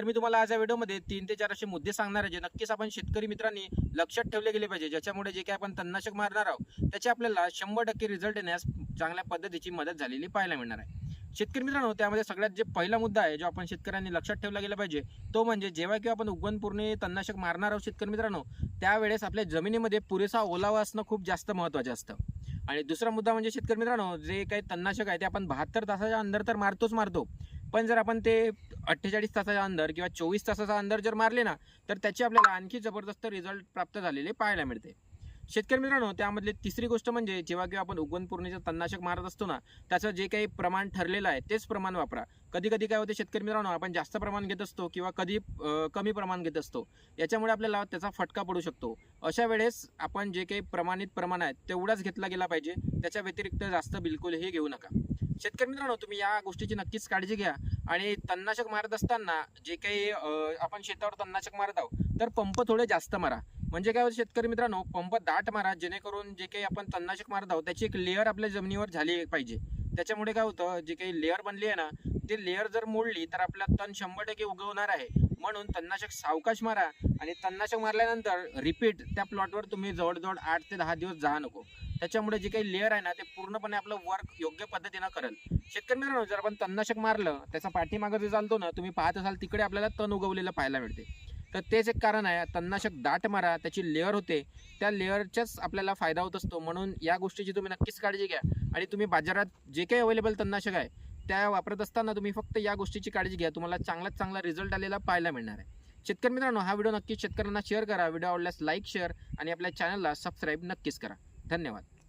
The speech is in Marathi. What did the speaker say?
तर मी तुम्हाला आज या व्हिडिओमध्ये तीन ते चार असे मुद्दे सांगणार आहे जे नक्कीच आपण शेतकरी मित्रांनी लक्षात ठेवले गेले पाहिजे ज्याच्यामुळे जे काही आपण तणनाशक मारणार आहोत त्याचे आपल्याला शंभर टक्के रिझल्ट येण्यास चांगल्या पद्धतीची मदत झालेली पाहायला मिळणार आहे. शेतकरी मित्रांनो त्यामध्ये सगळ्यात जे पहिला मुद्दा आहे जो आपण शेतकऱ्यांनी लक्षात ठेवला गेला पाहिजे तो म्हणजे जेव्हा किंवा आपण उगवणपूर्णी तणनाशक मारणार आहोत शेतकरी मित्रांनो त्यावेळेस आपल्या जमिनीमध्ये पुरेसा ओलावा असणं खूप जास्त महत्त्वाचं असतं. आणि दुसरा मुद्दा म्हणजे शेतकरी मित्रांनो जे काही तणनाशक आहे ते आपण बहात्तर तासाच्या अंदर तर मारतोच मारतो. पण जर आपण ते अठ्ठेचाळीस तासाच्या अंदर किंवा चोवीस तासाच्या अंदर जर मारले ना तर त्याची आपल्याला आणखी जबरदस्त रिझल्ट प्राप्त झालेले पाहायला मिळते. शेतकरी मित्रांनो त्यामधली तिसरी गोष्ट म्हणजे जेव्हा किंवा आपण उगवणपूर्णीचं तणनाशक मारत असतो ना त्याचं जे काही प्रमाण ठरलेलं आहे तेच प्रमाण वापरा. कधी कधी काय होते शेतकरी मित्रांनो आपण जास्त प्रमाण घेत असतो किंवा कधी कमी प्रमाण घेत असतो. याच्यामुळे आपल्याला त्याचा फटका पडू शकतो. अशा वेळेस आपण जे काही प्रमाणित प्रमाण आहे तेवढाच घेतला गेला पाहिजे. त्याच्या व्यतिरिक्त जास्त बिलकुलही घेऊ नका. शेतकरी मित्रांनो तुम्ही या गोष्टीची नक्कीच काळजी घ्या. आणि तणनाशक मारत असताना जे काही अं, आपण शेतावर तणनाशक मारत आहोत तर पंप थोडे जास्त मारा. म्हणजे काय होतं शेतकरी मित्रांनो पंप दाट मारा जेणेकरून जे काही आपण तणनाशक मारत आहोत त्याची एक लेअर आपल्या जमिनीवर झाली पाहिजे. त्याच्यामुळे काय होतं जे काही लेअर बनली आहे ना ते लेअर जर मोडली तर आपला तण शंभर टक्के उगवणार आहे. म्हणून तणनाशक सावकाश मारा आणि तणनाशक मारल्यानंतर रिपीट त्या प्लॉटवर तुम्ही जवळजवळ आठ ते दहा दिवस जा नको. त्याच्यामुळे जे काही लेअर आहे ना ते पूर्णपणे आपलं वर्क योग्य पद्धतीनं करेल. शेतकरी मित्रांनो जर आपण तणनाशक मारलं त्याचा पाठीमागं जे चालतो ना तुम्ही पाहत असाल तिकडे आपल्याला तण उगवलेलं पाहायला मिळते. तर तेच एक कारण आहे. तणनाशक दाट मारा त्याची लेअर होते. त्या लेअरच्याच आपल्याला फायदा होत असतो. म्हणून या गोष्टीची तुम्ही नक्कीच काळजी घ्या. आणि तुम्ही बाजारात जे काही अवेलेबल तणनाशक आहे त्या वापरत असताना तुम्ही फक्त या गोष्टीची काळजी घ्या. तुम्हाला चांगलाच चांगला रिझल्ट आलेला पाहायला मिळणार आहे. शेतकरी मित्रांनो हा व्हिडिओ नक्कीच शेतकऱ्यांना शेअर करा. व्हिडिओ आवडल्यास लाईक शेअर आणि आपल्या चॅनलला सबस्क्राईब नक्कीच करा. धन्यवाद.